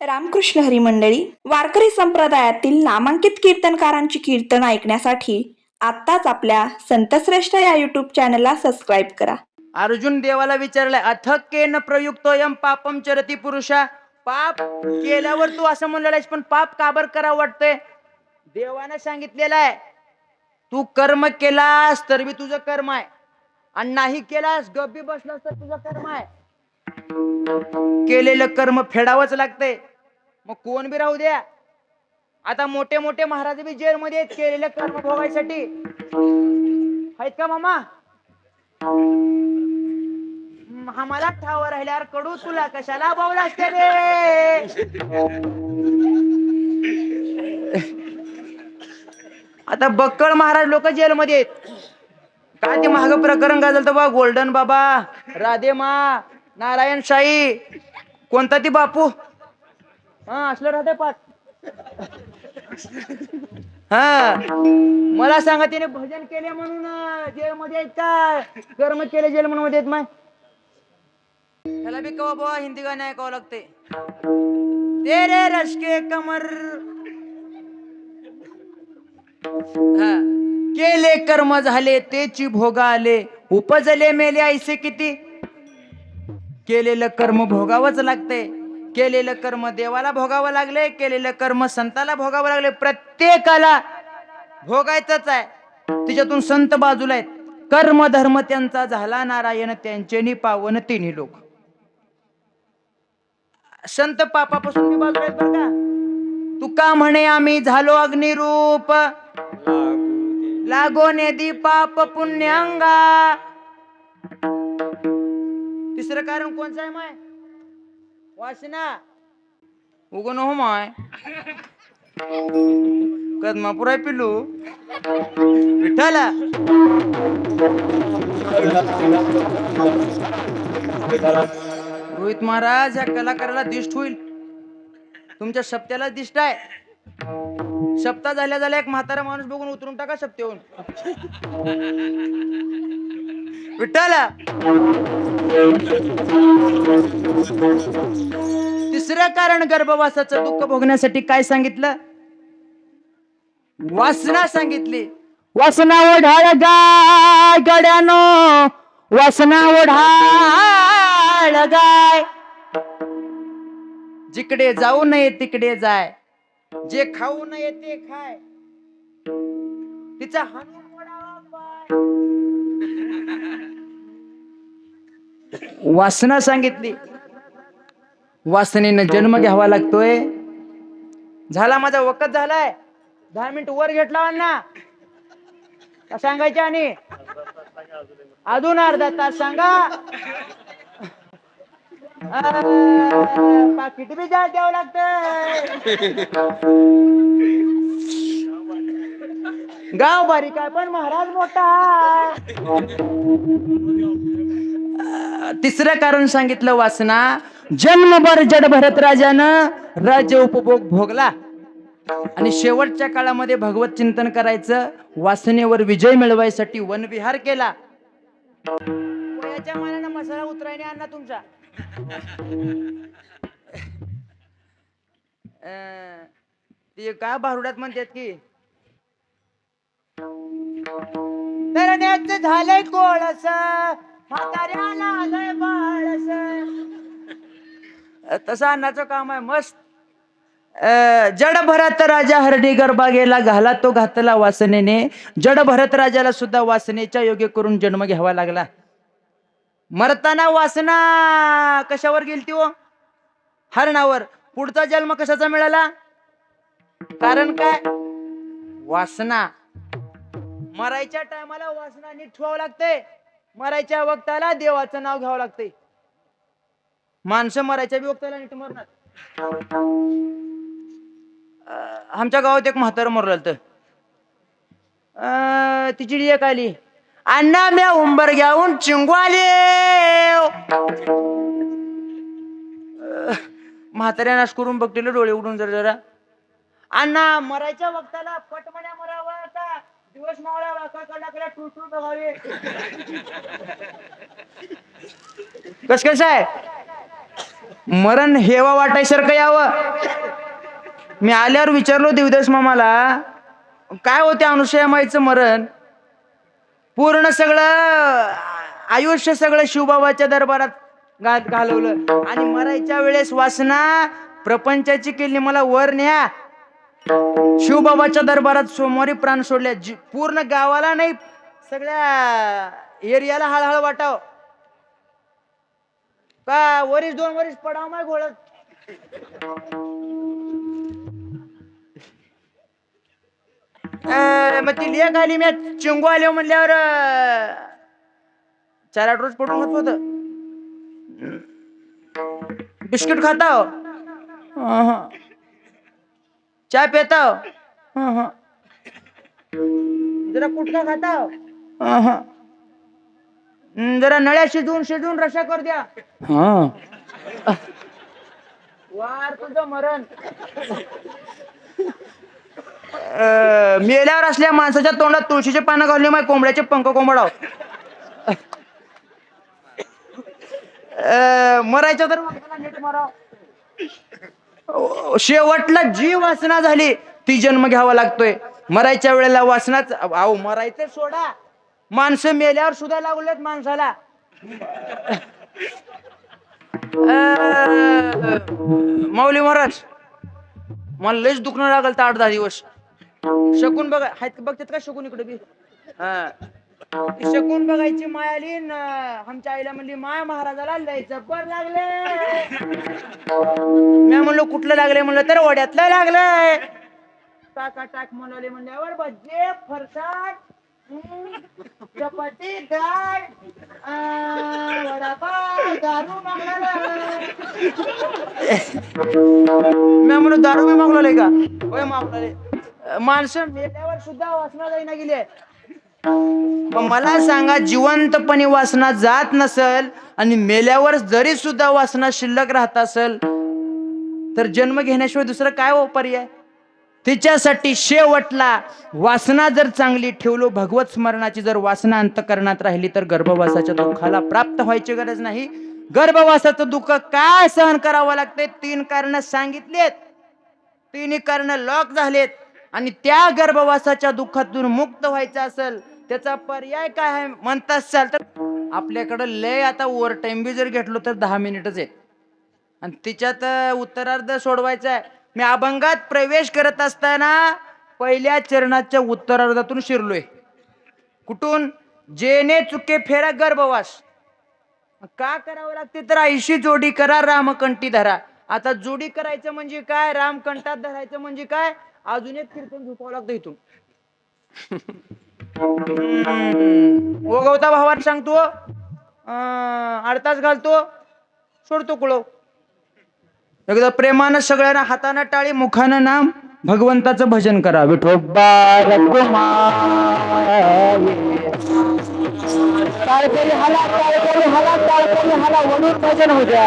रामकृष्ण हरी मंडळी वारकरी संप्रदायातील नामांकित कीर्तनकारांची कीर्तन ऐकण्यासाठी आत्ताच आपल्या संतश्रेष्ठ या युट्यूब चॅनलला सबस्क्राईब करा. अर्जुन देवाला विचारलाय प्रयुक्तो यम पापम चरती पुरुषा. पाप केल्यावर तू असं म्हणलेला आहेस पण पाप काबर करा वाटतंय? देवानं सांगितलेलं आहे तू कर्म केलास तर बी तुझं कर्म आहे. आणि नाही केलास गप्पी बसलास तर तुझं कर्म आहे. केलेलं कर्म फेडावंच लागतंय. मग कोण बी राहू द्या. आता मोठे मोठे महाराज बी जेलमध्ये आहेत केलेले कर्म भोगायसाठी आहेत का मामा? आम्हाला ठाव राहिल्यावर कडू तुला कशाला बावला असते रे आता बक्कळ महाराज लोक जेलमध्ये आहेत. काय ते महाग प्रकरण गाजल तर बा गोल्डन बाबा राधे मा नारायण शाही कोणता ती बापू? हा असलं राहते पाठ. हा मला सांगा तिने भजन केले म्हणून जेल जेलमध्ये आहेत का? कर्म केले जेल म्हणून मध्ये माय त्याला बी कवा बुवा हिंदी गाणे ऐकावं लागते तेरे रशके कमर. हा. केले कर्म झाले तेची भोगा आले उपजले मेले ऐसे किती? केलेलं कर्म भोगावंच लागते केलेलं कर्म देवाला भोगावं लागले केलेलं कर्म संताला भोगावं लागले प्रत्येकाला भोगायचंच आहे. तिच्यातून संत बाजूला आहेत. कर्म धर्म त्यांचा झाला नारायण त्यांचेनी पावन तिन्ही लोक. संत पापापासून मी बाजूला आहेत बरं का? तुका म्हणे आम्ही झालो अग्निरूप. लागो नेदी पाप पुण्यांगा. तिसरं कारण कोणचं आहे माय? वासना. उगन हो माय. कदमापुराय पिलू विठ्ठला. रोहित महाराज ह्या कलाकाराला दिष्ट होईल. तुमच्या सप्त्याला दिष्ट आहे. सप्ता झाल्या झाल्या एक म्हातारा माणूस बघून उतरून टाका सप्तेहून विठ्ठला! तिसरं कारण गर्भवासाचं दुःख भोगण्यासाठी काय सांगितलं? वासना सांगितली. वासना ओढाळ गाय गड्यानो. वासना ओढाळ गाय. जिकडे जाऊ नये तिकडे जाय. जे खाऊ नये ते खाय. तिचा हाणून वासना सांगितली. वासनेनं जन्म घ्यावा लागतोय. झाला माझा वकत झालाय. दहा मिनिट वर घेतला अण्णा. का सांगायचे आणि? अजून अर्धा तास सांगा. पाकिट बी जा द्यावं लागत गाव बारीक आहे पण महाराज मोठा तिसरं कारण सांगितलं वासना जन्मभर जड भरत राजानं राज्य उपभोग भोगला. आणि शेवटच्या काळामध्ये भगवत चिंतन करायचं वासनेवर विजय मिळवायसाठी वनविहार केला. मसाला उतरायने आणला तुमचा. अं, ते का भारुडात म्हणतात की तरण्याचं झालंय कोळस म्हाताऱ्याला आलंय बाळस. तसं अन्नाचं काम आहे मस्त. अं, जड भरत राजा हरणी गरबा गेला घाला तो घातला वासनेने. जड भरत राजाला सुद्धा वासनेच्या योग्य करून जन्म घ्यावा लागला. मरताना वासना कशावर गेलती हो? हरणावर. पुढचा जन्म कशाचा मिळाला? कारण काय? वासना. मरायच्या टायमाला वासना नीट ठेवावं लागते मरायच्या वक्ताला देवाचं नाव घ्यावं लागतंय. माणसं मरायच्या बी वक्ताला नीट मरणार. अं, आमच्या गावात एक म्हातारं मरलं तर तिची एक आली? अण्णा म्या उंबर घेऊन चिंगू आले अं, म्हाताऱ्या नाश करून बघतील डोळे उडून जरा जरा. अण्णा मरायच्या वक्ताला पटमण्या मरावा आता. दिवस मावळा वाका टू टू बघावे. कस कसं आहे? मरण हेवा वाटायसारखं यावं. मी आल्यावर विचारलो देवदास मामाला काय होते अनुसया माईचं मरण? पूर्ण सगळं आयुष्य सगळं शिवबाबाच्या दरबारात घालवलं. आणि मरायच्या वेळेस वासना प्रपंचाची केली मला वर न्या. शिवबाबाच्या दरबारात सोमवारी प्राण सोडले. जी- पूर्ण गावाला नाही सगळ्या एरियाला हळहळ वाटाव. का वरीस दोन वरीस पडाव माय घोळ मग ती लेख आली मी चिंगू आले म्हणल्यावर अं, चार आठ रोज पडून होत. होत बिस्किट खाता हो अहं. चहा पिता हो अहं. जरा कुटका खाता हो अहं. हं, जरा नळ्या शिजवून शिजवून रशा कर द्या. हा. वार तुझं मरण. अं, मेल्यावर असल्या माणसाच्या तोंडात तुळशीचे पानं घालले माय कोंबड्याचे पंख कोंबडाव. अं, मरायचं तर माणसाला नीट मराव. शेवटला जी वासना झाली ती जन्म घ्यावा लागतोय. मरायच्या वेळेला वासनाच अहो मरायचं सोडा. माणसं मेल्यावर सुद्धा लागलेत माणसाला. माऊली महाराज मला लयच दुखणं लागल तर आठ दहा दिवस. शकून बघा आहेत का बघतात का शकून इकडे बी? हा. शकून बघायची माय आली? न आमच्या आईला म्हणली माय महाराजाला लय जब्बर लागले. मी म्हणलो कुठलं लागले? म्हणलं तर ओढ्यातलं लागलंय. टाका टाक म्हणाले म्हणल्यावर भजे फरसाट चपाती डाळ वडापाव दारू मागणार. मी म्हणलो दारू मी मागवले का? होय मागवले माणसं मेल्यावर सुद्धा वासना जाईना गेली मग मला सांगा जिवंतपणे वासना जात नसल आणि मेल्यावर जरी सुद्धा वासना शिल्लक राहत असल तर जन्म घेण्याशिवाय दुसरं काय हो पर्याय? तिच्यासाठी शेवटला वासना जर चांगली ठेवलो भगवत स्मरणाची जर वासना अंतकरणात राहिली तर गर्भवासाच्या दुःखाला प्राप्त व्हायची गरज नाही. गर्भवासाचं दुःख काय सहन करावं लागते तीन कारण सांगितलेत. तिन्ही कारण लॉक झालेत. आणि त्या गर्भवासाच्या दुःखातून मुक्त व्हायचं असेल त्याचा पर्याय काय आहे? म्हणत असाल तर. आपल्याकडं लय आता ओव्हर टाईम बी जर घेतलो तर दहा मिनिटच आहे आणि तिच्यात उत्तरार्ध सोडवायचा आहे. मी अभंगात प्रवेश करत असताना पहिल्या चरणाच्या उत्तरार्धातून शिरलोय. कुठून? जेने चुके फेरा गर्भवास का करावं लागते तर ऐशी जोडी करा रामकंठी धरा. आता जोडी करायचं म्हणजे काय? रामकंठात धरायचं म्हणजे काय? अजून एक कीर्तन झोपावं लागतं इथून. ओ गवता भावात सांगतो अडताच घालतो सोडतो कुळव एकदा प्रेमानं सगळ्यांना हातानं टाळी मुखानं नाम भगवंताचं भजन करा विठो भजन होत्या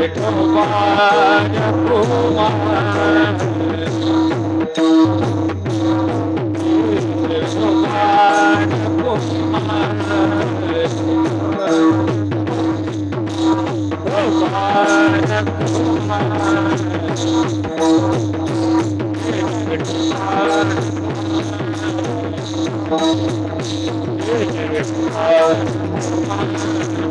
Thank you.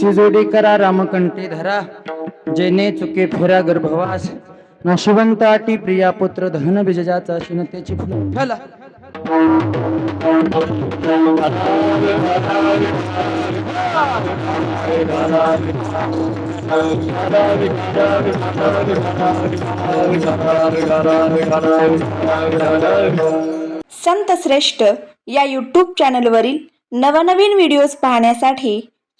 शिजोडी करा रामकंठी धरा जेने चुके फिरा गर्भवास. नाशिवंत आटी प्रिया पुत्र धन बीजाचा शिनतेची फुलं संत श्रेष्ठ या यूट्यूब चॅनलवरील नवनवीन व्हिडिओज पाहण्यासाठी